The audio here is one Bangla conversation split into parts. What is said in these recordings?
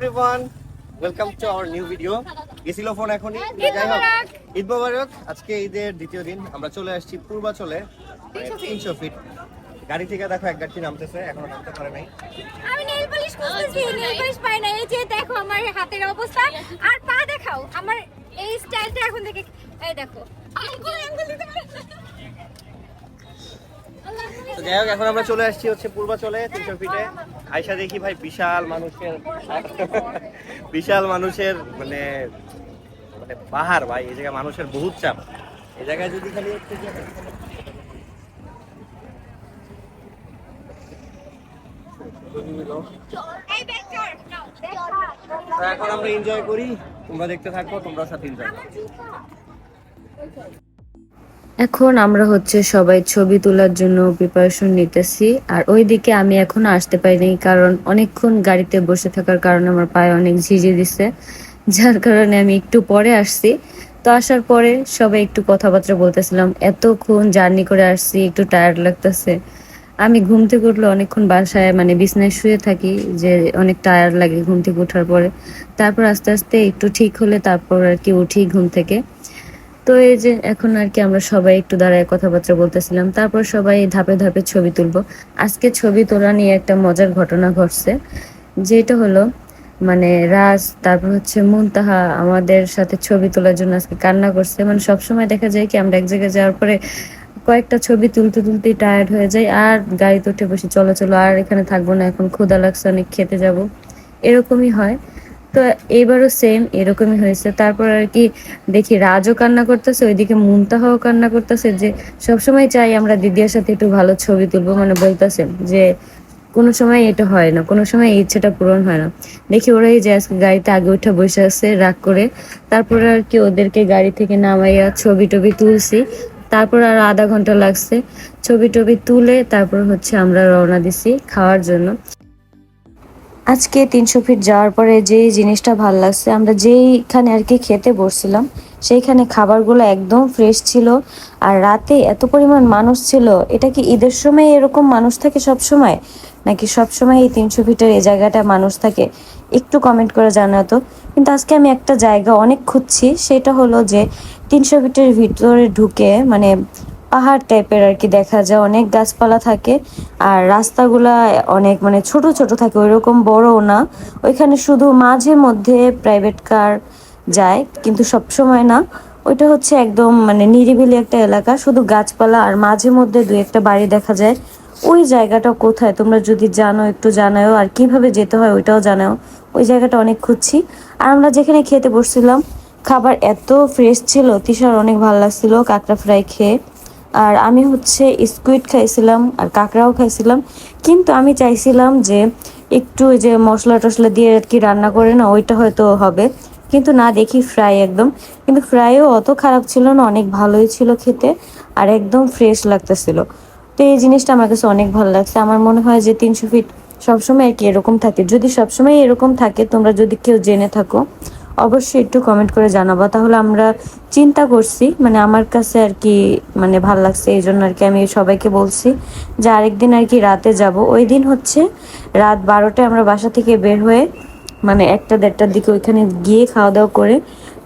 Everyone welcome to our new video গেছিল ফোন এখনই। যাই হোক। ঈদ মোবারক। আজকে ঈদের দ্বিতীয় দিন। আমরা চলে আসছি পূর্বাচলে। তিনশো ফিট গাড়ি থেকে দেখো এক গাড়ি নামতেছে এখনও নামতে পারে নাই। আমি নেল পলিশ খুঁজতেছি নেল পলিশ পাই না এই যে দেখো আমার হাতের অবস্থা। আর পা দেখাও আমার এই স্টাইলটা এখন থেকে এই দেখো। আঙ্গুল আঙ্গুল দিতে পারে? তো যাই হোক, এখন আমরা চলে আসছি হচ্ছে পূর্বাচলে তিনশো ফিটে আয়সা দেখি ভাই বিশাল মানুষের বিশাল মানুষের মানে মানে পাহাড় ভাই, এই জায়গায় মানুষের বহুত চাপ। এই জায়গায় যদি খালি এখন আমরা এনজয় করি। তোমরা দেখতে থাকো তোমরা সাথে এনজয়। এখন আমরা হচ্ছে সবাই ছবি তোলার জন্য প্রিপারেশন নিতেছি। আর ওইদিকে আমি এখনও আসতে পারিনি কারণ অনেকক্ষণ গাড়িতে বসে থাকার কারণে আমার পায়ে অনেক ঝিঝি দিছে, যার কারণে আমি একটু পরে আসছি। তো আসার পরে সবাই একটু কথাবার্তা বলতেছিলাম, এতক্ষণ জার্নি করে আসছি, একটু টায়ার্ড লাগতেছে। আমি ঘুম থেকে উঠলে অনেকক্ষণ বাসায় মানে বিছনায় শুয়ে থাকি যে অনেক টায়ার্ড লাগে ঘুম থেকে ওঠার পরে। তারপর আস্তে আস্তে একটু ঠিক হলে তারপর আর কি উঠি ঘুম থেকে। তো এই যে এখন আর কি আমরা সবাই একটু দাঁড়ায় কথাবার্তা বলতেছিলাম, তারপর সবাই ধাপে ধাপে ছবি তুলবো। আজকে ছবি তোলা নিয়ে একটা মজার ঘটনা ঘটছে, যেটা হলো মানে রাজ, তারপর হচ্ছে মুনতাহা আমাদের সাথে ছবি তোলার জন্য আজকে কান্না করছে। মানে সবসময় দেখা যায় কি আমরা এক জায়গায় যাওয়ার পরে কয়েকটা ছবি তুলতে তুলতেই টায়ার্ড হয়ে যায় আর গাড়িতে উঠে বসে চলো চলো আর এখানে থাকব না, এখন ক্ষুদা লাগছে, অনেক খেতে যাব। এরকমই হয়। তো এবারও সেম এরকমই হয়েছে। তারপর আর কি দেখি রাজও কান্না করতেছে, ওইদিকে মুনতাহাও কান্না করতেছে যে, সবসময় চাই আমরা দিদিয়ার সাথে একটু ভালো ছবি তুলবো। মানে বলতেছে যে, কোনো সময় এটা হয় না, কোনো সময় ইচ্ছেটা পূরণ হয় না। দেখি ওরাই যে আজকে গাড়িতে আগে উঠে বসে আছে রাগ করে। তারপর আর কি ওদেরকে গাড়ি থেকে নামাইয়া ছবি টবি তুলছি। তারপর আর আধা ঘণ্টা লাগছে। ছবি টবি তুলে তারপর হচ্ছে আমরা রওনা দিছি খাওয়ার জন্য। আজকে তিনশো ফিট যাওয়ার পরে যে জিনিসটা ভালো লাগছে, আমরা যেইখানে আর কি খেতে বসছিলাম, সেইখানে খাবারগুলো একদম ফ্রেশ ছিল। আর রাতে এত পরিমাণ মানুষ ছিল, এটা কি ঈদের সময় এরকম মানুষ থাকে সব সময়? নাকি সব সময় এই তিনশো ফিটের এই জায়গাটা মানুষ থাকে? একটু কমেন্ট করে জানাতো কিন্তু আজকে আমি একটা জায়গা অনেক খুঁজছি, সেটা হলো যে তিনশো ফিটের ভিতরে ঢুকে মানে পাহাড় টাইপের আর কি দেখা যায়। অনেক গাছপালা থাকে আর রাস্তাগুলা অনেক মানে ছোট ছোট থাকে, ওইরকম বড়ও না। ওইখানে শুধু মাঝে মধ্যে প্রাইভেট কার যায়, কিন্তু সব সময় না। ওইটা হচ্ছে একদম মানে নিরিবিলি একটা এলাকা। শুধু গাছপালা আর মাঝে মধ্যে দু একটা বাড়ি দেখা যায়। ওই জায়গাটা কোথায়? তোমরা যদি জানো, একটু জানাও আর কীভাবে যেতে হয় ওইটাও জানাও ওই জায়গাটা অনেক খুঁজছি। আর আমরা যেখানে খেতে বসছিলাম, খাবার এত ফ্রেশ ছিল, তিশার অনেক ভালো লাগছিল, কাঁকড়া ফ্রাই খেয়ে। আর আমি হচ্ছে স্কুইড খাইছিলাম আর কাঁকড়াও খাইছিলাম। কিন্তু আমি চাইছিলাম যে একটু যে মশলা টশলা দিয়ে আর কি রান্না করে না, ওইটা হয়তো হবে। কিন্তু না, দেখি ফ্রাই একদম। কিন্তু ফ্রাইও অত খারাপ ছিল না, অনেক ভালোই ছিল খেতে আর একদম ফ্রেশ লাগতেছিল। তো এই জিনিসটা আমার কাছে অনেক ভালো লাগছে। আমার মনে হয় যে তিনশো ফিট সবসময় আর কি এরকম থাকে। যদি সবসময় এরকম থাকে, তোমরা যদি কেউ জেনে থাকো অবশ্যই একটু কমেন্ট করে জানাব। তাহলে আমরা চিন্তা করছি মানে আমার কাছে আর কি মানে ভালো লাগছে, এই জন্য আর কি আমি সবাইকে বলছি যে আরেকদিন আর কি রাতে যাব। ওই দিন হচ্ছে রাত বারোটায় আমরা বাসা থেকে বের হয়ে মানে একটা দেড়টার দিকে ওইখানে গিয়ে খাওয়া দাওয়া করে,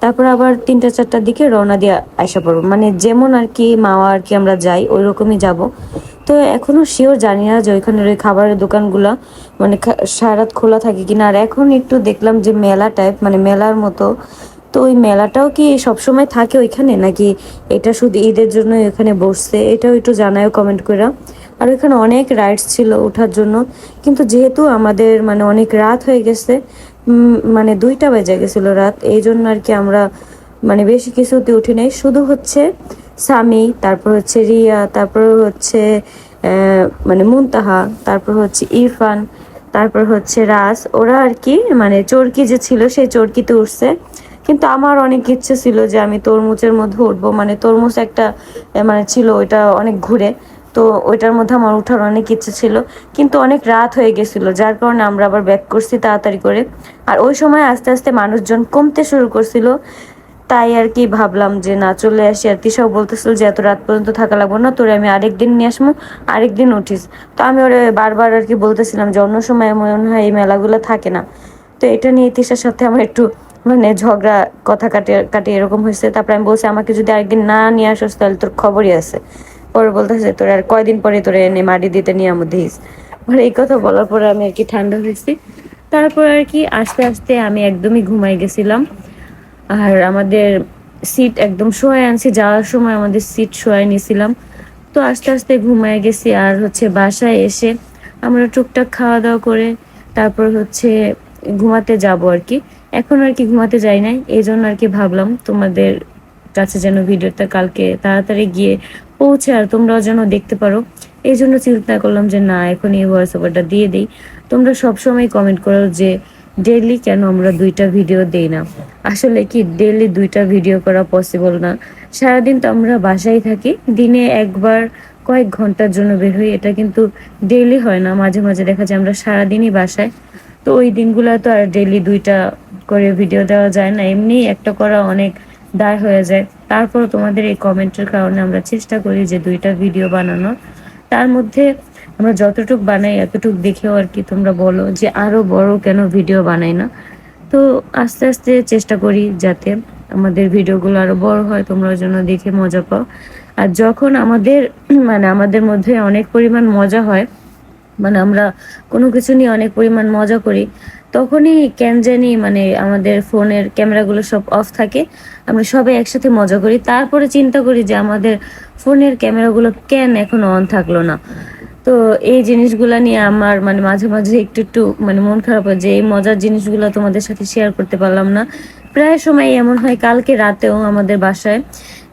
তারপর আবার তিনটা চারটার দিকে রওনা দিয়ে আসা পড়ব। মানে যেমন আর কি মাওয়া আর কি আমরা যাই ওই রকমই যাব। তো এখনও শিওর জানি না যে ওইখানের ওই খাবারের দোকানগুলা মানে সারাত খোলা থাকে কিনা। আর এখন একটু দেখলাম যে মেলা টাইপ মানে মেলার মতো। তো ওই মেলাটাও কি সবসময় থাকে ওইখানে? নাকি এটা শুধু ঈদের জন্য ওইখানে বসছে? এটাও একটু জানায়ও কমেন্ট করে আর ওইখানে অনেক রাইডস ছিল ওঠার জন্য। কিন্তু যেহেতু আমাদের মানে অনেক রাত হয়ে গেছে মানে দুইটা বেজে গেছিল রাত। এই জন্য আর কি আমরা মানে বেশি কিছুতে উঠি নাই। শুধু হচ্ছে সামি তারপর হচ্ছে রিয়া, তারপর হচ্ছে মানে মুনতাহা, তারপর হচ্ছে ইরফান, তারপর হচ্ছে রাস ওরা আর কি মানে চরকি যে ছিল সেই চরকিতে উঠছে। কিন্তু আমার অনেক ইচ্ছে ছিল যে আমি তরমুজের মধ্যে উঠবো। মানে তরমুজ একটা মানে ছিল ওইটা অনেক ঘুরে। তো ওইটার মধ্যে আমার ওঠার অনেক ইচ্ছে ছিল। কিন্তু অনেক রাত হয়ে গেছিল, যার কারণে আমরা আবার ব্যাক করছি তাড়াতাড়ি করে। আর ওই সময় আস্তে আস্তে মানুষজন কমতে শুরু করছিল। তাই আর কি ভাবলাম যে, না, চলে আসি। আর তিশাও বলতেছিল যে, এত রাত পর্যন্ত থাকা লাগবো না, তোরে আমি আরেকদিন নিয়ে আসব আরেকদিন উঠিস। তো আমি ওরে বারবার আর কি বলতেছিলাম যে, অন্য সময় মনে হয় এই মেলাগুলো থাকে না। তো এটা নিয়ে তিশার সাথে আমার একটু মানে ঝগড়া কথা কাটে কাটে এরকম হয়েছে। তারপরে আমি বলছি, আমাকে যদি আরেকদিন না নিয়ে আসোস, তাহলে তোর খবরই আছে। পরে বলতেছে, তোর আর কয়দিন পরে তোরে এনে মাটি দিতে নিয়ে আমার দিস। মানে এই কথা বলার পরে আমি আর কি ঠান্ডা হয়েছি। তারপর আর কি আস্তে আস্তে আমি একদমই ঘুমাই গেছিলাম। আর আমাদের সিট একদম শোয়াই আনছি, যাওয়ার সময় আমাদের সিট শোয়াই নিয়েছিলাম তো আস্তে আস্তে ঘুমায় গেছি আর হচ্ছে বাসায় এসে আমরা টুকটাক খাওয়া দাওয়া করে তারপর হচ্ছে ঘুমাতে যাব আর কি। এখন আর কি ঘুমাতে যাই নাই, এই জন্য আর কি ভাবলাম তোমাদের কাছে যেন ভিডিওটা কালকে তাড়াতাড়ি গিয়ে পৌঁছে আর তোমরাও যেন দেখতে পারো। এই জন্য চিন্তা করলাম যে না এখন এই ওভারটা দিয়ে দিই। তোমরা সবসময় কমেন্ট করো যে ডেইলি কেন আমরা দুইটা ভিডিও দেই না? আসলে কি ডেইলি দুইটা ভিডিও করা পসিবল না? সারাদিন তো আমরা বাসায় থাকি, দিনে একবার কয়েক ঘণ্টার জন্য বের হই, এটা কিন্তু ডেইলি হয় না। মাঝে মাঝে দেখা যায় আমরা সারাদিনই বাসায়। তো ওই দিনগুলো তো আর ডেইলি দুইটা করে ভিডিও দেওয়া যায় না। এমনি একটা করা অনেক দায় হয়ে যায়। তারপর তোমাদের এই কমেন্টের কারণে আমরা চেষ্টা করি যে দুইটা ভিডিও বানানোর। তার মধ্যে আমরা যতটুক বানাই, এতটুক দেখেও আর কি তোমরা বলো যে আরও বড় কেন ভিডিও বানাই না। তো আস্তে আস্তে চেষ্টা করি যাতে আমাদের ভিডিওগুলো আরও বড় হয় তোমরা জন্য দেখে মজা পাও। আর যখন আমাদের মানে আমাদের মধ্যে অনেক পরিমাণ মজা হয় মানে আমরা কোনো কিছু নিয়ে অনেক পরিমাণ মজা করি, তখনই কেন জানি মানে আমাদের ফোনের ক্যামেরাগুলো সব অফ থাকে, আমরা সবাই একসাথে মজা করি। তারপরে চিন্তা করি যে আমাদের ফোনের ক্যামেরাগুলো কেন এখনও অন থাকল না। তো এই জিনিসগুলো নিয়ে আমার মানে মাঝে মাঝে একটু একটু মানে মন খারাপ হয় যে এই মজার জিনিসগুলো তোমাদের সাথে শেয়ার করতে পারলাম না। প্রায় সময় এমন হয় কালকে রাতেও আমাদের বাসায়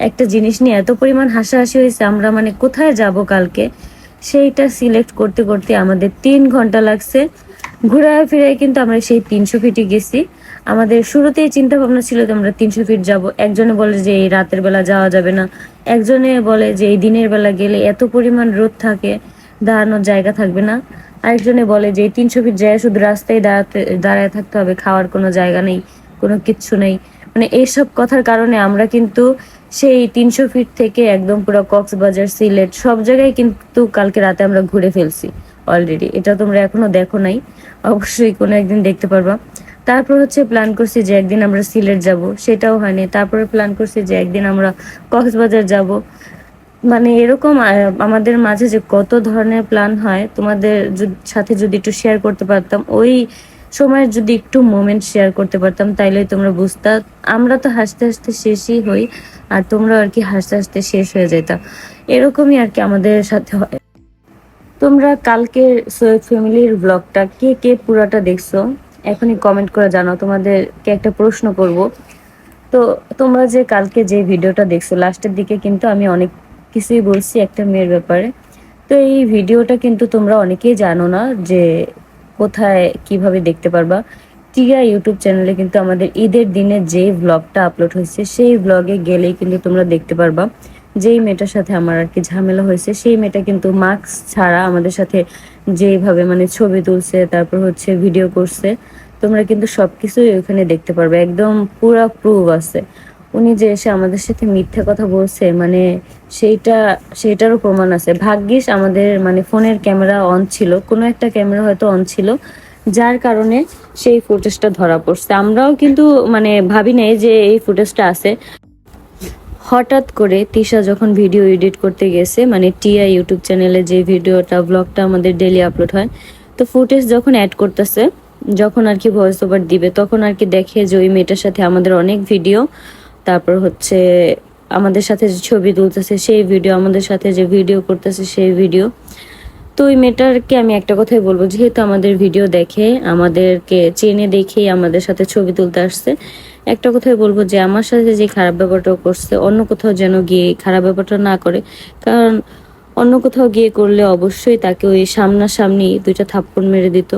একটা জিনিস নিয়ে এত পরিমাণ হাসাহাসি হয়েছে, আমরা মানে কোথায় যাব কালকে? সেইটা সিলেক্ট করতে করতে আমাদের তিন ঘণ্টা লাগছে। ঘুরায় ফিরায় কিন্তু আমরা সেই তিনশো ফিটে গেছি। আমাদের শুরুতেই চিন্তা ভাবনা ছিল যে আমরা তিনশো ফিট যাব। একজনে বলে যে এই রাতের বেলা যাওয়া যাবে না। একজনে বলে যে এই দিনের বেলা গেলে এত পরিমাণ রোদ থাকে। দাঁড়ানোর জায়গা থাকবে না। আরেকজনে বলে যে তিনশো ফিট যায় শুধু রাস্তায় দাঁড়াতে, দাঁড়ায় থাকতে হবে, খাওয়ার কোনো জায়গা নেই, কোনো কিচ্ছু নেই। মানে এইসব কথার কারণে আমরা কিন্তু সেই তিনশো ফিট থেকে একদম পুরো কক্সবাজার, সিলেট, সব জায়গায় কিন্তু কালকে রাতে আমরা ঘুরে ফেলছি অলরেডি এটা তোমরা এখনও দেখো নাই। অবশ্যই কোনো একদিন দেখতে পারবা। তারপর হচ্ছে প্ল্যান করছি যে একদিন আমরা সিলেট যাব, সেটাও হয়নি। তারপরে প্ল্যান করছি যে একদিন আমরা কক্সবাজার যাব। মানে এরকম আমাদের মাঝে যে কত ধরনের প্ল্যান হয়, তোমাদের সাথে যদি একটু শেয়ার করতে পারতাম, ওই সময়ের যদি একটু মোমেন্ট শেয়ার করতে পারতাম তাইলে তোমরা বুঝতা, আমরা তো হাসতে হাসতে শেষই হই, আর তোমরা আর কি হাসতে হাসতে শেষ হয়ে যেতা এরকমই আর কি আমাদের সাথে হয়। তোমরা কালকের সোয়েব ফ্যামিলির ব্লগটা কে কে পুরাটা দেখছ? এখনই কমেন্ট করে জানাও, তোমাদেরকে একটা প্রশ্ন করব। তো তোমরা যে কালকে যে ভিডিওটা দেখছ লাস্টের দিকে কিন্তু আমি অনেক কিছুই বলছি একটা মেয়ের ব্যাপারে। তো এই ভিডিওটা কিন্তু তোমরা অনেকেই জানো না যে কোথায় কীভাবে দেখতে পারবা। টিয়া ইউটিউব চ্যানেলে কিন্তু আমাদের ঈদের দিনে যে ব্লগটা আপলোড হয়েছে, সেই ব্লগে গেলেই কিন্তু তোমরা দেখতে পারবা। যেই মেয়েটার সাথে আমার আর কি ঝামেলা হয়েছে, সেই মেয়েটা কিন্তু মাস্ক ছাড়া আমাদের সাথে যেভাবে মানে ছবি তুলছে, তারপর হচ্ছে ভিডিও করছে, তোমরা কিন্তু সবকিছুই ওখানে দেখতে পারবে। একদম পুরা প্রুভ আছে। উনি যে এসে আমাদের সাথে মিথ্যা কথা বলছে মানে সেইটা, সেইটারও প্রমাণ আছে। ভাগ্যিস আমাদের মানে ফোনের ক্যামেরা অন ছিল, কোনো একটা ক্যামেরা হয়তো অন ছিল, যার কারণে সেই ফুটেজটা ধরা পড়ছে। আমরাও কিন্তু মানে ভাবি নাই যে এই ফুটেজটা আছে। হঠাৎ করে তিশা যখন ভিডিও এডিট করতে গেছে মানে টিয়া ইউটিউব চ্যানেলে যে ভিডিওটা ব্লগটা আমাদের ডেলি আপলোড হয়, তো ফুটেজ যখন অ্যাড করতেছে, যখন আর কি ভয়েস ওভার দিবে, তখন আর কি দেখে যে ওই মেয়েটার সাথে আমাদের অনেক ভিডিও তারপর হচ্ছে আমাদের সাথে যে ছবি তুলতেছে, সেই ভিডিও আমাদের সাথে যে ভিডিও করতেছে, সেই ভিডিও তো ওই মেয়েটারকে আমি একটা কথাই বলব, যেহেতু আমাদের ভিডিও দেখে, আমাদেরকে চেনে দেখেই আমাদের সাথে ছবি তুলতে আসছে, একটা কথাই বলব যে আমার সাথে যে খারাপ ব্যাপারটা করছে, অন্য কোথাও যেন গিয়ে খারাপ ব্যাপারটা না করে, কারণ অন্য কোথাও গিয়ে করলে অবশ্যই তাকে ওই সামনাসামনি দুইটা থাপ্পড় মেরে দিত।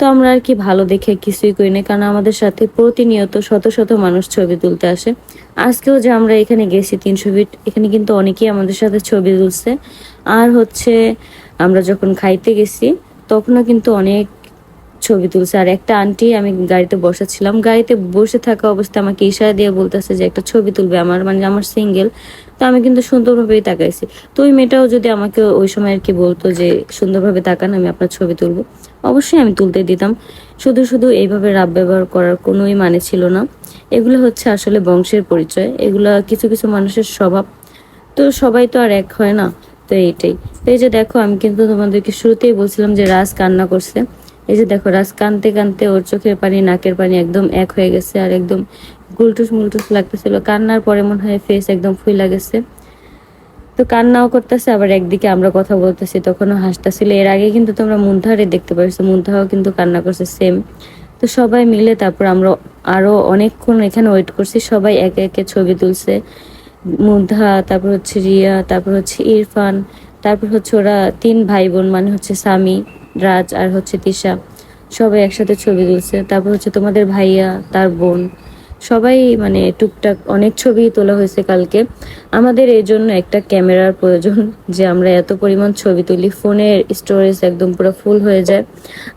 তো আমরা আর কি ভালো দেখে কিছুই করি না, কারণ আমাদের সাথে প্রতিনিয়ত শত শত মানুষ ছবি তুলতে আসে। আজকেও যে আমরা এখানে গেছি তিনশো ফিট এখানে কিন্তু অনেকেই আমাদের সাথে ছবি তুলছে। আর হচ্ছে আমরা যখন খাইতে গেছি, তখনও কিন্তু অনেক ছবি তুলছে। আর একটা আন্টি আমি গাড়িতে বসাছিলাম। গাড়িতে বসে থাকা অবস্থায় আমাকে ইশারা দিয়ে বলতেছে যে, একটা ছবি তুলবে আমার মানে আমার সিঙ্গেল তো আমি কিন্তু সুন্দরভাবেই তাকাইছি। তো ওই মেয়েটাও যদি আমাকে ওই সময় আর কি বলতো যে, সুন্দরভাবে তাকান, আমি আপনার ছবি তুলবো। অবশ্যই আমি তুলতে দিতাম। শুধু শুধু এইভাবে রাব ব্যবহার করার কোনোই মানে ছিল না। এগুলো হচ্ছে আসলে বংশের পরিচয়। এগুলা কিছু কিছু মানুষের স্বভাব। তো সবাই তো আর এক হয় না। তো এইটাই। তো এই যে দেখো, আমি কিন্তু তোমাদেরকে শুরুতেই বলছিলাম যে, রাজ কান্না করছে। এই যে দেখো, রাজ কানতে কানতে ওর চোখের পানি, নাকের পানি একদম এক হয়ে গেছে আর একদম গুলটুস মুলটুস লাগতেছিল। কান্নার পরে মনে হয় ফেস একদম ফুইলা গেছে। তো কান্নাও করতেছে, আবার একদিকে আমরা কথা বলতেছি, তখনও হাসতেছিল। এর আগে কিন্তু তোমরা মুন্তাহারে দেখতে পারছ মুন্তাহাও কিন্তু কান্না করছে সেম তো সবাই মিলে তারপর আমরা আরও অনেকক্ষণ এখানে ওয়েট করছি, সবাই একে একে ছবি তুলছে। মুগ্ধা তারপর হচ্ছে রিয়া, তারপর হচ্ছে ইরফান, তারপর হচ্ছে ওরা তিন ভাই বোন মানে হচ্ছে স্বামী। রাজ আর হচ্ছে তিশা, সবাই একসাথে ছবি তুলছে। তারপর হচ্ছে তোমাদের ভাইয়া, তার বোন, সবাই মানে টুকটাক অনেক ছবি তোলা হয়েছে কালকে। আমাদের এই জন্য একটা ক্যামেরার প্রয়োজন, যে আমরা এত পরিমাণ ছবি তুলি, ফোনের স্টোরেজ একদম পুরো ফুল হয়ে যায়।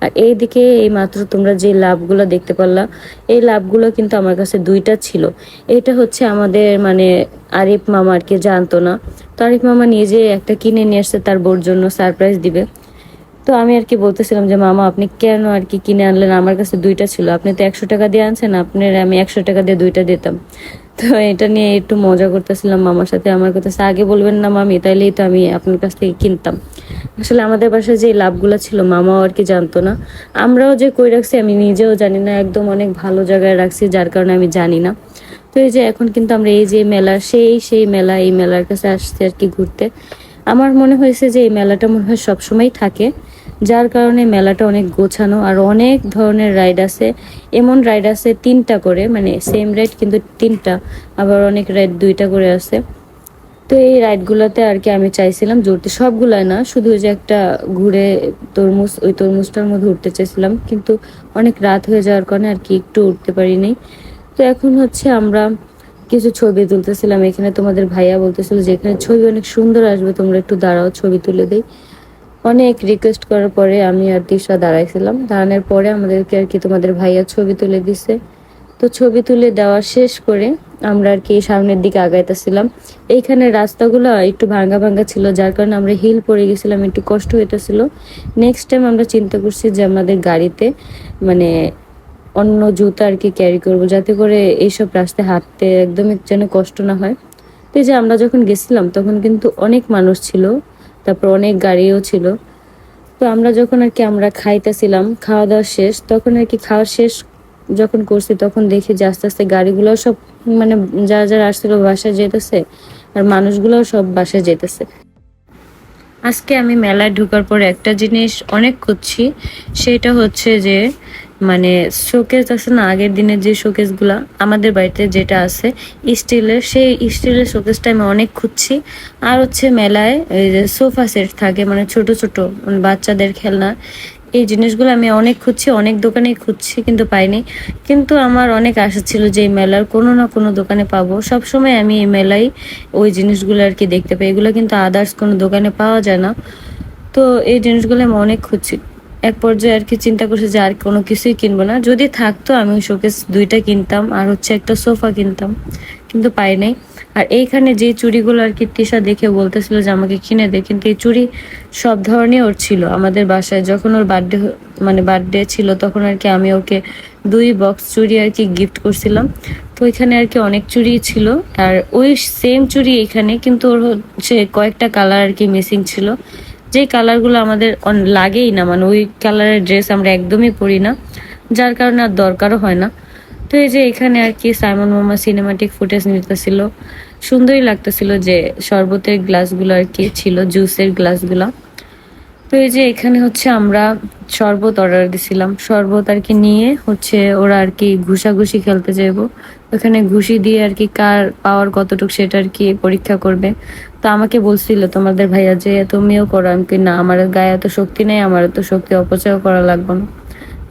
আর এইদিকে এই মাত্র তোমরা যে লাভগুলো দেখতে পারলা, এই লাভগুলো কিন্তু আমার কাছে দুইটা ছিল। এটা হচ্ছে আমাদের মানে আরিফ মামা আর কি জানতো না। তো আরিফ মামা নিজে একটা কিনে নিয়ে আসছে তার বোর জন্য সারপ্রাইজ দিবে। তো আমি আর কি বলতেছিলাম যে, মামা, আপনি কেন আর কি কিনে আনলেন? আমার কাছে দুইটা ছিল। আপনি তো একশো টাকা দিয়ে আনছেন, আপনার আমি একশো টাকা দিয়ে দুইটা দিতাম। তো এটা নিয়ে একটু মজা করতেছিলাম মামার সাথে। আমার কথা আগে বলবেন না মামি, তাইলেই তো আমি আপনার কাছ থেকে কিনতাম। আসলে আমাদের বাসায় যে লাভগুলো ছিল, মামাও আর কি জানতো না। আমরাও যে কই রাখছি আমি নিজেও জানি না, একদম অনেক ভালো জায়গায় রাখছি, যার কারণে আমি জানি না। তো এই যে এখন কিন্তু আমরা এই যে মেলা, সেই সেই মেলা, এই মেলার কাছে আসছি আর কি ঘুরতে। আমার মনে হয়েছে যে এই মেলাটা মনে হয় সবসময় থাকে। যার কারণে মেলাটা অনেক গোছানো আর অনেক ধরনের রাইড আছে। এমন রাইড আছে তিনটা করে মানে সেম রাইড কিন্তু তিনটা, আবার অনেক রাইড দুইটা করে আছে। তো এই রাইডগুলোতে আর কি আমি চাইছিলাম জুড়তে সবগুলাই না, শুধু যে একটা ঘুরে তরমুজ, ওই তরমুজটার মধ্যে উঠতে চাইছিলাম। কিন্তু অনেক রাত হয়ে যাওয়ার কারণে আর কি একটু উঠতে পারিনি। তো এখন হচ্ছে আমরা কিছু ছবি তুলতেছিলাম। এখানে তোমাদের ভাইয়া বলতেছিল যে এখানে ছবি অনেক সুন্দর আসবে, তোমরা একটু দাঁড়াও, ছবি তুলে দেই। অনেক রিকোয়েস্ট করার পরে আমি আর দিশা দাঁড়াইছিলাম। দাঁড়ানোর পরে আমাদেরকে আর কি তোমাদের ভাইয়া ছবি তুলে দিছে। তো ছবি তুলে দেওয়া শেষ করে আমরা আর কি সামনের দিকে আগাইতেছিলাম। এইখানে রাস্তাগুলো একটু ভাঙ্গা ভাঙ্গা ছিল, যার কারণে আমরা হিল পড়ে গেছিলাম, একটু কষ্ট হইতেছিল। নেক্সট টাইম আমরা চিন্তা করছি যে আমাদের গাড়িতে মানে অন্য জুতা আর কি ক্যারি করব, যাতে করে এইসব রাস্তায় হাঁটতে একদমই যেন কষ্ট না হয়। তো যে আমরা যখন গেছিলাম, তখন কিন্তু অনেক মানুষ ছিল। তারপর অনেক গাড়িও ছিল। তো আমরা যখন আর কি আমরা খাইতেছিলাম, খাওয়া দাওয়া শেষ, তখন আর কি খাওয়া শেষ যখন করছি, তখন দেখি যে আস্তে আস্তে গাড়িগুলো সব মানে যারা যারা আসছিল বাসায় যেতেছে আর মানুষগুলোও সব বাসায় যেতেছে। আজকে আমি মেলায় ঢুকার পর একটা জিনিস অনেক খুঁজছি, সেটা হচ্ছে যে মানে শোকেস আছে না, আগের দিনের যে শোকেসগুলা, আমাদের বাড়িতে যেটা আছে, স্টিলের, সেই স্টিলের শোকেসটা আমি অনেক খুঁজছি। আর হচ্ছে মেলায় এই যে সোফা সেট থাকে মানে ছোট ছোট মানে বাচ্চাদের খেলনা, এই জিনিসগুলো আমি অনেক খুঁজছি, অনেক দোকানেই খুঁজছি, কিন্তু পাইনি। কিন্তু আমার অনেক আশা ছিল যে এই মেলার কোনো না কোনো দোকানে পাবো। সবসময় আমি এই মেলায় ওই জিনিসগুলো আর কি দেখতে পাই। এগুলো কিন্তু আদার্স কোনো দোকানে পাওয়া যায় না। তো এই জিনিসগুলো আমি অনেক খুঁজছি। এক পর্যায়ে আর কি চিন্তা করছি যে আর কোনো কিছুই কিনবো না। যদি থাকতো আমি শোকেস দুইটা কিনতাম, আর হচ্ছে একটা সোফা কিনতাম, কিন্তু পাই নাই। আর এইখানে যে চুড়িগুলো আর কি তৃষা দেখে বলতেছিল যে আমাকে কিনে দে, কিন্তু এই চুড়ি সব ধরনের ওর ছিল আমাদের বাসায়। যখন ওর বার্থডে মানে বার্থডে ছিল, তখন আর কি আমি ওকে দুই বক্স চুড়ি আর কি গিফট করছিলাম। তো ওইখানে আর কি অনেক চুড়ি ছিল, আর ওই সেম চুড়ি এখানে, কিন্তু ওর হচ্ছে কয়েকটা কালার আর কি মিসিং ছিল। যে কালারগুলো আমাদের লাগেই না মানে ওই কালারের ড্রেস আমরা একদমই পরি না, যার কারণে আর দরকারও হয় না। তো এই যে এখানে আর কি সাইমন মামা সিনেমাটিক ফুটেজ নিতেছিল, সুন্দরই লাগতেছিল যে শরবতের গ্লাসগুলো আর কি ছিল জুসের গ্লাসগুলো তো এই যে এখানে হচ্ছে আমরা শরবত অর্ডার দিছিলাম। শরবত আর কি নিয়ে হচ্ছে ওরা আর কি ঘুষাঘুষি খেলতে যাইবো। ওখানে ঘুষি দিয়ে আর কি কার পাওয়ার কতটুকু সেটা আর কি পরীক্ষা করবে। তো আমাকে বলছিল তোমাদের ভাইয়া যে তুমিও করো। আমি কি, না আমার গায়ে এত শক্তি নেই আমার এত শক্তি অপচয় করা লাগবে না।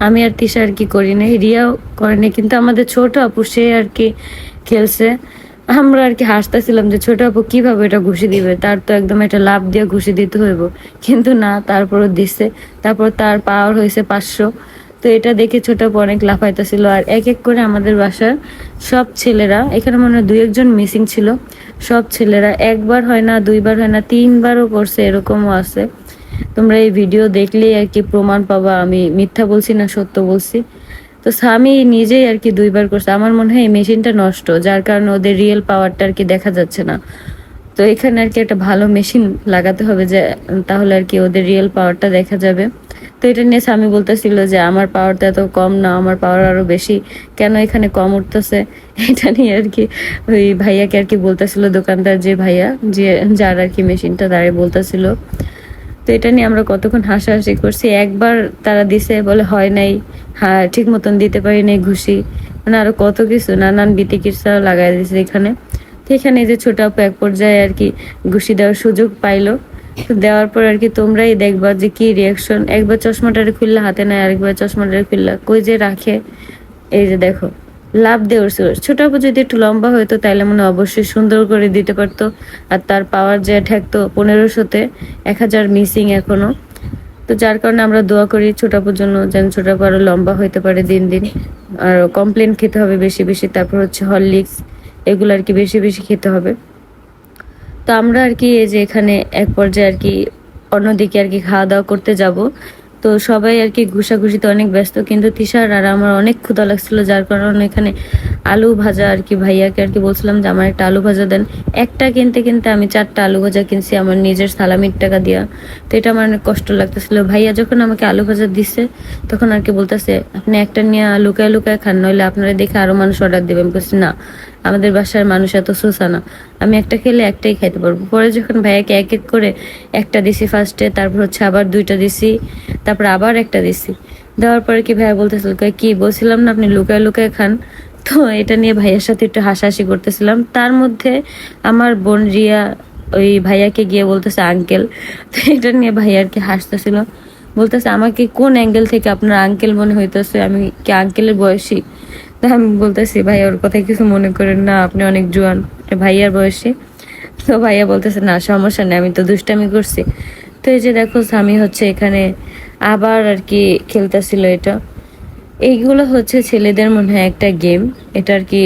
আমি আর তিশা আর কি করি নাই রিয়াও করেনি কিন্তু আমাদের ছোট আপু সে আর কি খেলছে। আমরা আর কি হাসতেছিলাম যে ছোট আপু কীভাবে এটা ঘুষি দিবে? তার তো একদম এটা লাভ দিয়ে ঘুষি দিতে হইব। কিন্তু না তারপরও দিছে। তারপর তার পাওয়ার হয়েছে পাঁচশো। তো এটা দেখে ছোট আপু অনেক লাফাইতেছিল। আর এক এক করে আমাদের বাসার সব ছেলেরা এখানে মনে হয় দুই একজন মিসিং ছিল সব ছেলেরা একবার হয় না, দুইবার হয় না, তিনবারও করছে, এরকমও আছে। তোমরা এই ভিডিও দেখলেই আর কি প্রমাণ পাবা, আমি মিথ্যা বলছি না সত্য বলছি। তো স্বামী নিজেই আর কি দুইবার করছে। আমার মনে হয় এই মেশিনটা নষ্ট, যার কারণে ওদের রিয়েল পাওয়ারটা আর কি দেখা যাচ্ছে না। তো এখানে আর কি একটা ভালো মেশিন লাগাতে হবে যে, তাহলে আর কি ওদের রিয়েল পাওয়ারটা দেখা যাবে। তো এটা নিয়ে স্বামী বলতেছিল যে, আমার পাওয়ারটা এত কম না, আমার পাওয়ার আরও বেশি। কেন এখানে কম উঠতেছে? এটা নিয়ে আর কি ওই ভাইয়াকে আর কি বলতেছিল দোকানদার যে ভাইয়া, যে যার আর কি মেশিনটা দাঁড়িয়ে বলতেছিল। তো এটা নিয়ে আমরা কতক্ষণ হাসাহাসি করছি। একবার তারা দিছে, বলে, হয় নাই হ্যাঁ ঠিক মতন দিতে পারি নাই ঘুষি। মানে আরও কত কিছু, নানান বিতিকিরসা লাগাই দিছে এখানে। তো এখানে যে ছোট আপু এক পর্যায়ে আর কি ঘুষি দেওয়ার সুযোগ পাইলো। দেওয়ার পর আর কি তোমরাই দেখবা যে কি রিয়াকশন একবার চশমাটারে খুললে হাতে নেয় আরেকবার চশমাটারে খুললা। কই যে রাখে? এই যে দেখো, লাভ দেওয়ার source। ছোট আপু যদি একটু লম্বা হতো তাহলে মনে অবশ্যই সুন্দর করে দিতে পারতো। আর তার পাওয়ার যে ঠেকতো পনেরোশোতে, এক হাজার মিসিং এখনও। তো যার কারণে আমরা দোয়া করি ছোট আপুর জন্য যেন ছোট আপু লম্বা হইতে পারে দিন দিন। আর কমপ্লেন খেতে হবে বেশি বেশি। তারপর হচ্ছে হরলিক্স এগুলো আর কি বেশি বেশি খেতে হবে। তো আমরা আর কি এই যে এখানে এক পর্যায়ে আর কি অন্যদিকে আর কি খাওয়া দাওয়া করতে যাব। তো সবাই আর কি ঘুষাঘুষিতে অনেক ব্যস্ত, কিন্তু তিশার আর আমার অনেক ক্ষুধা লাগছিল, যার কারণে এখানে আলু ভাজা আর কি ভাইয়াকে আর কি বলছিলাম যে, আমার একটা আলু ভাজা দেন। একটা কিনতে কিনতে আমি চারটা আলু ভাজা কিনছি আমার নিজের সালামির টাকা দিয়া। তো এটা আমার অনেক কষ্ট লাগতেছিল। ভাইয়া যখন আমাকে আলু ভাজা দিছে, তখন আর কি বলতেছে, আপনি একটা নিয়ে লুকায় লুকায় খান, নইলে আপনারা দেখে আরও মানুষ অর্ডার দেবেন বলছি, না। আমাদের বাসার মানুষ এত সোসা না। আমি একটা খেলে একটাই খাইতে পারব। পরে যখন ভাইয়াকে এক এক করে একটা দিছি ফার্স্টে তারপর হচ্ছে আবার দুইটা দিছি, তারপর আবার একটা দিছি। দেওয়ার পরে কি ভাইয়া বলতেছিল কি, বলছিলাম না আপনি লুকায় লুকায় খান? তো এটা নিয়ে ভাইয়ার সাথে একটু হাসাহাসি করতেছিলাম। তার মধ্যে আমার বোন রিয়া, ওই ভাইয়াকে গিয়ে বলতেছে আঙ্কেল তো এটা নিয়ে ভাইয়া আর কি হাসতেছিল। বলতেছে, আমাকে কোন অ্যাঙ্গেল থেকে আপনার আঙ্কেল মনে হইতেছে? আমি কি আঙ্কেলের বয়সী? তা আমি বলতেছি ভাই ওর কথা কিছু মনে করেন না, আপনি অনেক জোয়ান ভাইয়ার বয়সী। তো ভাইয়া বলতেছে, না, সমস্যা নেই, আমি তো দুষ্টামি করছি। তো এই যে দেখো, স্বামী হচ্ছে এখানে আবার আর কি খেলতেছিল এটা। এইগুলো হচ্ছে ছেলেদের মনে হয় একটা গেম। এটা আর কি,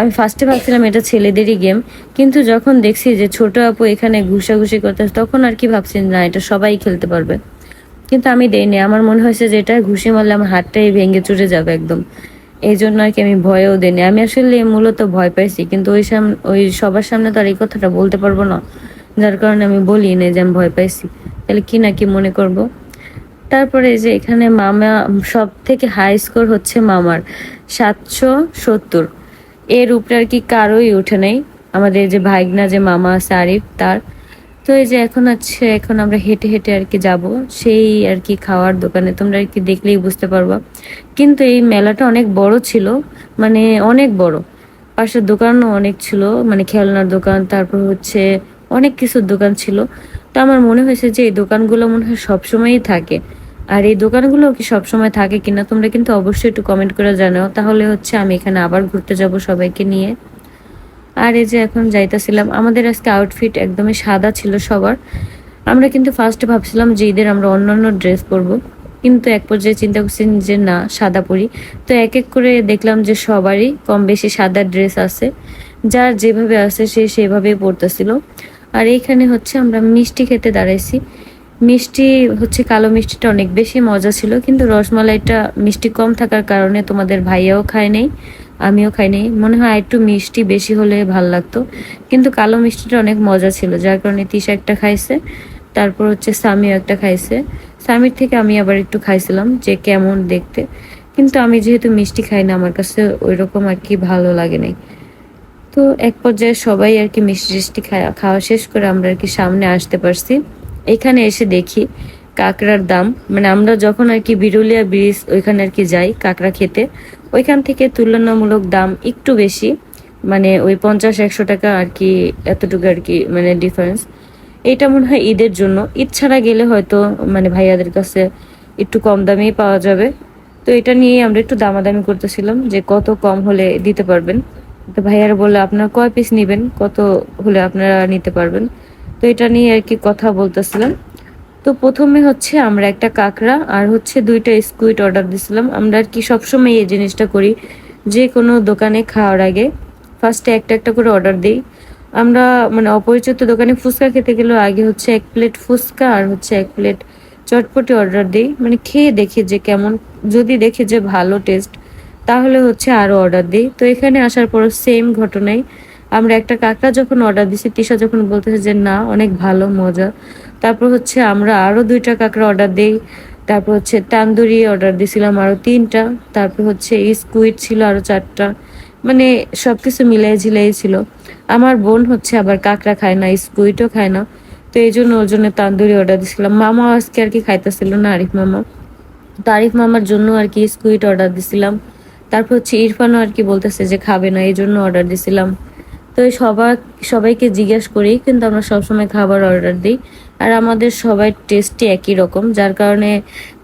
আমি ফার্স্টে ভাবছিলাম এটা ছেলেদেরই গেম, কিন্তু যখন দেখছি যে ছোট আপু এখানে ঘুষাঘুষি করতেছে, তখন আর কি ভাবছি, না, এটা সবাই খেলতে পারবে। কিন্তু আমি দেইনি, আমার মনে হয়েছে যে এটা ঘুষি মারলে আমার হাতটাই ভেঙে চুরে যাবে একদম। এই জন্য আর কি আমি ভয়ও দিইনি। আমি আসলে মূলত ভয় পাইছি, কিন্তু ওই সামনে ওই সবার সামনে তো আর এই কথাটা বলতে পারব না। যার কারণে আমি বলি না যে আমি ভয় পাইছি। তাহলে কি না কি মনে করব? তারপরে যে এখানে মামা সব থেকে হাই স্কোর হচ্ছে মামার সাতশো সত্তর। এর উপরে আর কি কারোই উঠে নেই। আমাদের যে ভাইগনা যে মামা আছে আরিফ, তার তো এই যে এখন আছে এখন আমরা হেঁটে হেঁটে আর কি যাব। সেই আর কি খাওয়ার দোকানে তোমরা আর কি দেখলেই বুঝতে পারবা। কিন্তু এই মেলাটা অনেক বড় ছিল মানে অনেক বড়। পাশের দোকানও অনেক ছিল মানে খেলনার দোকান, তারপর হচ্ছে অনেক কিছুর দোকান ছিল। তো আমার মনে হয়েছে যে এই দোকানগুলো মনে হয় সবসময়ই থাকে। আর এই দোকানগুলো কি সবসময় থাকে কিনা তোমরা কিন্তু অবশ্যই একটু কমেন্ট করে জানাও। তাহলে হচ্ছে আমি এখানে আবার ঘুরতে যাব সবাইকে নিয়ে। আর এই যে এখন যাইতাছিলাম, আমাদের আজকে আউটফিট একদমই সাদা ছিল সবার। আমরা কিন্তু ফার্স্টে ভাবছিলাম যে ঈদের আমরা অন্যান্য ড্রেস পরবো। কিন্তু এক পর্যায়ে চিন্তা করছেন যে না, সাদা পরি। তো এক এক করে দেখলাম যে সবারই কম বেশি সাদা ড্রেস আছে। যার যেভাবে আছে সে সেভাবেই পরতেছিল। আর এইখানে হচ্ছে আমরা মিষ্টি খেতে দাঁড়াইছি। মিষ্টি হচ্ছে কালো মিষ্টিটা অনেক বেশি মজা ছিল, কিন্তু রসমালাইটা মিষ্টি কম থাকার কারণে তোমাদের ভাইয়াও খায় নাই। আমিও খাই নাই মনে হয় একটু মিষ্টি বেশি হলে ভালো লাগতো। কিন্তু কালো মিষ্টিটা অনেক মজা ছিল, যার কারণে তিশা একটা খাইছে, তারপর হচ্ছে সামিও একটা খাইছে। সামির থেকে আমি আবার একটু খাইছিলাম, যে কেমন দেখতে। কিন্তু আমি যেহেতু মিষ্টি খাই না, আমার কাছে ওই রকম আর কি ভালো লাগে নাই। তো এক পর্যায়ে সবাই আর কি মিষ্টি টিষ্টি খাওয়া খাওয়া শেষ করে আমরা আর কি সামনে আসতে পারছি। এখানে এসে দেখি কাঁকড়ার দাম। মানে আমরা যখন আর কি বিরুলিয়া ব্রিজ ওইখানে আর কি যাই কাঁকড়া খেতে ওইখান থেকে তুলনামূলক দাম একটু বেশি মানে ওই পঞ্চাশ, একশো টাকা আর কি এতটুকু আর কি মানে ডিফারেন্স এটা মনে হয় ঈদের জন্য। ঈদ ছাড়া গেলে হয়তো মানে ভাইয়াদের কাছে একটু কম দামেই পাওয়া যাবে। তো এটা নিয়ে আমরা একটু দামাদামি করতেছিলাম যে কত কম হলে দিতে পারবেন। তো ভাইয়ারা বললে, আপনারা কয় পিস নেবেন? কত হলে আপনারা নিতে পারবেন? তো এটা নিয়ে আর কি কথা বলতেছিলাম। তো প্রথমে হচ্ছে আমরা একটা কাঁকড়া আর হচ্ছে দুইটা স্কুইড অর্ডার দিছিলাম। আমরা আর কি সবসময় এই জিনিসটা করি, যে কোনো দোকানে খাওয়ার আগে। ফার্স্টে একটা একটা করে অর্ডার দিই। আমরা মানে অপরিচিত দোকানে ফুচকা খেতে গেলেও আগে হচ্ছে এক প্লেট ফুচকা আর হচ্ছে এক প্লেট চটপটি অর্ডার দিই। মানে খেয়ে দেখি যে কেমন, যদি দেখি যে ভালো টেস্ট তাহলে হচ্ছে আরও অর্ডার দিই। তো এখানে আসার পর সেম ঘটনাই। আমরা একটা কাঁকড়া যখন অর্ডার দিছি, তিশা যখন বলতেছে যে, না, অনেক ভালো, মজা। তারপর হচ্ছে আমরা আরও দুইটা কাঁকড়া অর্ডার দিই। তারপর হচ্ছে তান্দুরি অর্ডার দিছিলাম আরও তিনটা। তারপর হচ্ছে স্কুইড ছিল আরও চারটা। মানে সব কিছু মিলাই ঝিলাই ছিল। আমার বোন হচ্ছে আবার কাঁকড়া খায় না স্কুইডও খায় না। তো এই জন্য ওর জন্য তান্দুরি অর্ডার দিছিলাম। মামা আজকে আর কি খাইতেছিল না আরিফ মামা। তো আরিফ মামার জন্য আর কি স্কুইড অর্ডার দিছিলাম। তারপর হচ্ছে ইরফানও আর কি বলতেছে যে খাবে না, এই জন্য অর্ডার দিছিলাম। তো সবার সবাইকে জিজ্ঞেস করি, কিন্তু আমরা সবসময় খাবার অর্ডার দিই। আর আমাদের সবাই টেস্টই একই রকম, যার কারণে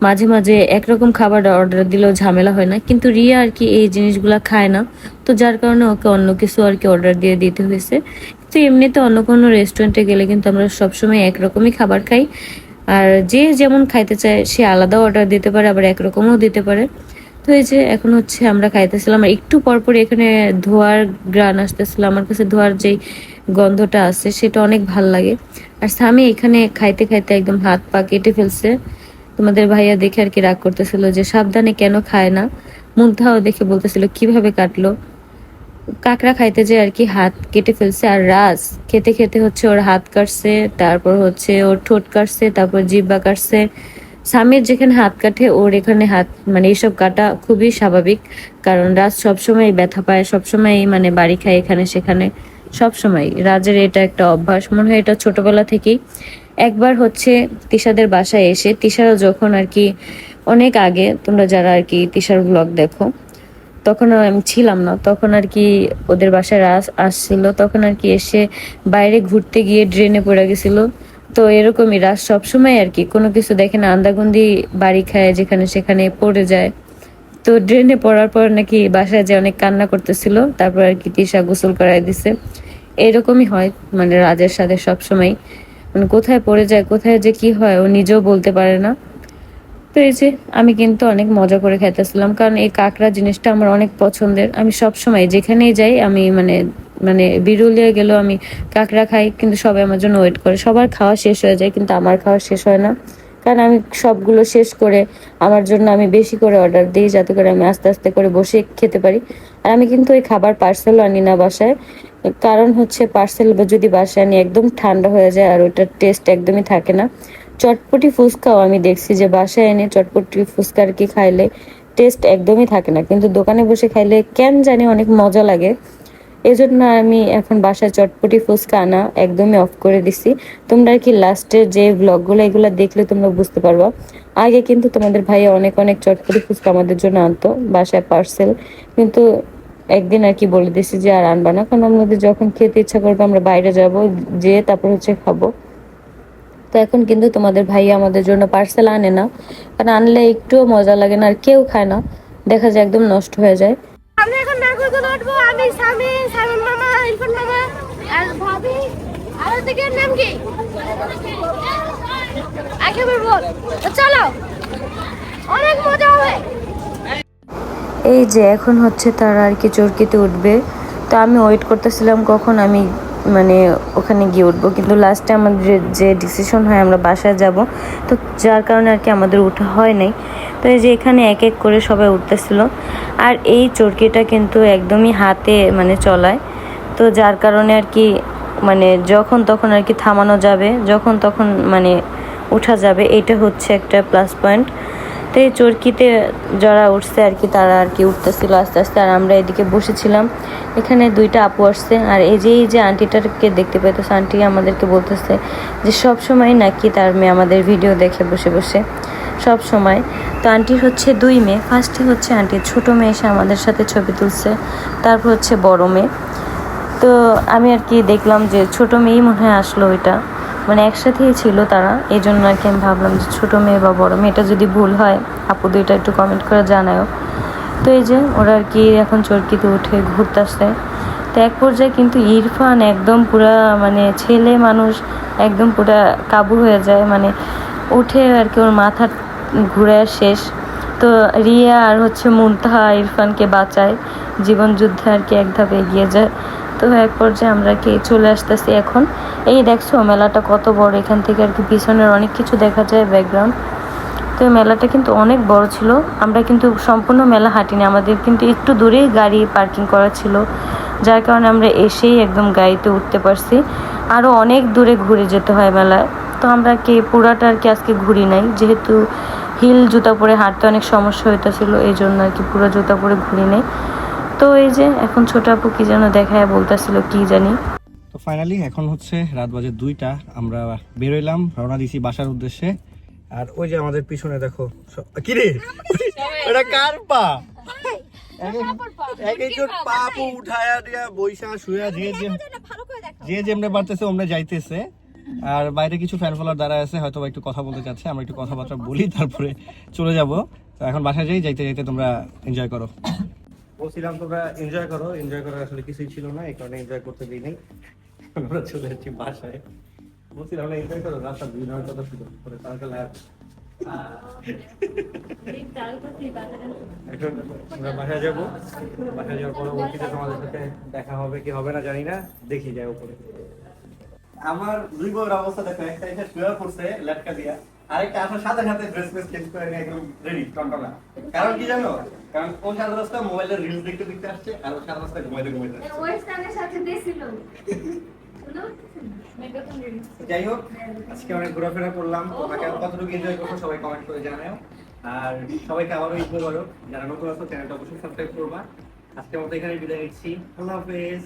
মাঝে মাঝে একরকম খাবার অর্ডার দিলেও ঝামেলা হয় না। কিন্তু রিয়া আর কি এই জিনিসগুলো খায় না, তো যার কারণে ওকে অন্য কিছু আর কি অর্ডার দিয়ে দিতে হয়েছে। কিন্তু এমনিতে অন্য কোনো রেস্টুরেন্টে গেলে কিন্তু আমরা সবসময় একরকমই খাবার খাই। আর যে যেমন খাইতে চায়, সে আলাদা অর্ডার দিতে পারে, আবার একরকমও দিতে পারে। তো এই যে এখন হচ্ছে আমরা খাইতেছিলাম, আর একটু পর পর এখানে ধোয়ার গ্রান আসতেছিল। আমার কাছে ধোয়ার যেই গন্ধটা আছে, সেটা অনেক ভালো লাগে। আর স্বামী এখানে খাইতে খাইতে একদম হাত পা কেটে ফেলছে। তোমাদের ভাইয়া দেখে আর কি রাগ করতেছিল যে সাবধানে কেন খায় না। মুগ্ধাও দেখে বলতেছিল, কীভাবে কাটলো? কাঁকড়া খাইতে যে আর কি হাত কেটে ফেলছে। আর রাজ খেতে খেতে হচ্ছে ওর হাত কাটছে, তারপর হচ্ছে ওর ঠোঁট কাটছে, তারপর জিব্বা কাটছে। স্বামীর যেখানে হাত কাটে, ওর এখানে হাত মানে এইসব কাটা খুবই স্বাভাবিক। কারণ রাজ সবসময় ব্যথা পায় সবসময় মানে বাড়ি খায় এখানে সেখানে। সবসময়। রাজের এটা একটা অভ্যাস। মনে হয় এটা ছোটবেলা থেকেই। একবার হচ্ছে তিশাদের বাসায় এসে তিশারা যখন আর কি অনেক আগে, তোমরা যারা আর কি তিশার ব্লগ দেখো, তখন আমি ছিলাম না। তখন আর কি ওদের বাসায় রাস আসছিল। তখন আর কি এসে বাইরে ঘুরতে গিয়ে ড্রেনে পড়ে গেছিল। তো এরকমই রাস সবসময় আর কি কোনো কিছু দেখে না। আন্দাগন্দি বাড়ি খায়, যেখানে সেখানে পড়ে যায়। তো ড্রেনে পড়ার পর নাকি বাসায় যে অনেক কান্না করতেছিল। তারপর আর কি তিশা গোসল করাই দিছে। এরকমই হয় মানে রাজের সাথে সবসময়। মানে কোথায় পড়ে যায়, কোথায় যে কি হয়, ও নিজেও বলতে পারে না। তো এই যে আমি কিন্তু অনেক মজা করে খাইতেছিলাম, কারণ এই কাঁকড়া জিনিসটা আমার অনেক পছন্দের। আমি সব সময় যেখানেই যাই, আমি মানে মানে বিরুলিয়া গেলেও আমি কাঁকড়া খাই, কিন্তু সবাই আমার জন্য ওয়েট করে। সবার খাওয়া শেষ হয়ে যায়, কিন্তু আমার খাওয়া শেষ হয় না। কারণ আমি সবগুলো শেষ করে আমার জন্য আমি বেশি করে অর্ডার দিই, যাতে করে আমি আস্তে আস্তে করে বসে খেতে পারি। আর আমি কিন্তু ওই খাবার পার্সেলও আনি না বাসায়। কারণ হচ্ছে পার্সেল বা যদি বাসায় আনি একদম ঠান্ডা হয়ে যায় আর ওটার টেস্ট একদমই থাকে না, চটপটি ফুচকাও আমি দেখছি যে বাসায় এনে চটপটি ফুচকা আর কি খাইলে টেস্ট একদমই থাকে না। কিন্তু দোকানে বসে খাইলে কেন জানি অনেক মজা লাগে। এজন্য আমি এখন বাসায় চটপটি ফুচকা আনা একদমই অফ করে দিছি। তোমরা কি লাস্টের যে ব্লগগুলো এগুলো দেখলে তোমরা বুঝতে পারবা। আগে কিন্তু তোমাদের ভাইয়া অনেক অনেক চটপটি ফুচকা আমাদের জন্য আনতো, বাসায় পার্সেল কিন্তু একদিন আর কি বলে দিছি যে, আর আনবা না। কারণ আমাদের যখন খেতে ইচ্ছা করবে, আমরা বাইরে যাব, যেয়ে তারপর হচ্ছে খাব। তো এখন কিন্তু তোমাদের ভাই আমাদের জন্য পার্সেল আনে না। কারণ আনলে একটুও মজা লাগে না, আর কেউ খায় না। দেখা যায় একদম নষ্ট হয়ে যায়। আমরা এখন আমি স্বামী মামা মামা, আর ভাবি। আর নাম কি? বল চলো, অনেক মজা এই যে এখন হচ্ছে তারা আর কি চরকিতে উঠবে। তো আমি ওয়েট করতেছিলাম কখন আমি মানে ওখানে গিয়ে উঠবো। কিন্তু লাস্টে আমাদের যে ডিসিশন হয় আমরা বাসায় যাব, তো যার কারণে আর কি আমাদের উঠা হয় নাই। তো এই যে এখানে এক এক করে সবাই উঠতেছিল। আর এই চরকিটা কিন্তু একদমই হাতে মানে চলায়। তো যার কারণে আর কি মানে যখন তখন আর কি থামানো যাবে, যখন তখন মানে ওঠা যাবে এটা হচ্ছে একটা প্লাস পয়েন্ট তো এই চরকিতে যারা উঠছে আর কি, তারা আর কি উঠতেছিল আস্তে আস্তে। আর আমরা এদিকে বসেছিলাম, এখানে দুইটা আপু আসছে। আর এই যে এই যে আন্টিটাকে দেখতে পেতেছে আন্টি আমাদেরকে বলতেছে যে, সব সময় নাকি তার মেয়ে আমাদের ভিডিও দেখে বসে বসে, সব সময়। তো আন্টির হচ্ছে দুই মেয়ে ফার্স্টে হচ্ছে আন্টির ছোট মেয়ে এসে আমাদের সাথে ছবি তুলছে, তারপর হচ্ছে বড় মেয়ে। তো আমি আর কি দেখলাম যে, ছোট মেয়েই মনে হয় আসলো ওইটা মানে একসাথেই ছিল তারা। এই জন্য আর কি আমি ভাবলাম যে ছোটো মেয়ে বা বড় মেয়েটা যদি ভুল হয়, আপু দুইটা একটু কমেন্ট করে জানায়ও। তো এই যে ওরা আর কি এখন চরকিতে উঠে ঘুরতে আসছে। তো এক পর্যায়ে কিন্তু ইরফান একদম পুরা মানে ছেলে মানুষ একদম পুরা কাবু হয়ে যায়। মানে উঠে আর কি ওর মাথা ঘুরে শেষ। তো রিয়া আর হচ্ছে মুনতাহা ইরফানকে বাঁচায়। জীবনযুদ্ধে আর কি এক ধাপে এগিয়ে যায়। তো এক পর্যায়ে আমরা কি চলে আসতেছি এখন? এই দেখছ, মেলাটা কত বড়। এখান থেকে আর কি পিছনের অনেক কিছু দেখা যায় ব্যাকগ্রাউন্ড তো এই মেলাটা কিন্তু অনেক বড় ছিল। আমরা কিন্তু সম্পূর্ণ মেলা হাঁটিনি। আমাদের কিন্তু একটু দূরেই গাড়ি পার্কিং করা ছিল। যার কারণে আমরা এসেই একদম গাড়িতে উঠতে পারছি। আরও অনেক দূরে ঘুরে যেতে হয় মেলায়। তো আমরা কি পুরাটা আর কি আজকে ঘুরি নাই। যেহেতু হিল জুতা পরে হাঁটতে অনেক সমস্যা হইতেছিল, এই জন্য আর কি পুরো জুতা পরে ঘুরি নাই। তো এই যে এখন ছোট আপু কি যেন দেখায় বলতেছিল কি জানি। তো ফাইনালি এখন হচ্ছে রাত বাজে দুইটা আমরা বেরোইলাম রওনা দিছি বাসার উদ্দেশ্যে। আর ওই যে আমাদের পিছনে দেখো কি রে? এটা কার পা? এক একজন উঠায়া দিয়া বইসা শুয়া যে যে যেমনে পারতেছে ওমনে যাইতেছে। আর বাইরে কিছু ফ্যান ফলোয়ার দাঁড়ায় আছে হয়তো বা একটু কথা বলতে চাচ্ছে আমরা একটু কথাবার্তা বলি তারপরে চলে যাব। তো এখন বাসায় যাই যাইতে যাইতে তোমরা এনজয় করো। বলছিলাম, তোমরা এনজয় করো এনজয় করার আসলে কিছুই ছিল না, এই কারণে এনজয় করতে দিই নাই। আমরা চলে যাচ্ছি বাসায়। বলছিলাম, না এনজয় করো রাস্তা দুই নয় কথা শুরু করে তারপরে লাভ বাসায় যাব। বাসায় যাওয়ার তোমাদের সাথে দেখা হবে কি হবে না জানি না, দেখি যাই উপরে। আমার দুই বউর অবস্থা দেখো একটা এসে শুয়ে পড়ছে লেটকা দিয়া। আরেকটা আসার সাথে সাথে ড্রেস মেস চেঞ্জ করে নিয়ে একদম রেডি টনটনা। কারণ কি জানো? কারণ ও সারা রাস্তা মোবাইলের রিলস দেখতে দেখতে আসছে আর ও সারা রাস্তা ঘুমাইতে ঘুমাইতে আসছে। ওয়েস্টার্নের সাথে দিছিল যাই হোক আজকে অনেক ঘোরাফেরা করলাম। তোমাকে কতটুকু এনজয় করব সবাই কমেন্ট করে জানাও। আর সবাইকে আবারও ঈদ মোবারক। যারা নতুন আছো চ্যানেলটা অবশ্যই সাবস্ক্রাইব করবা। আজকের মতো এখানে বিদায় নিচ্ছি। আল্লাহ হাফেজ।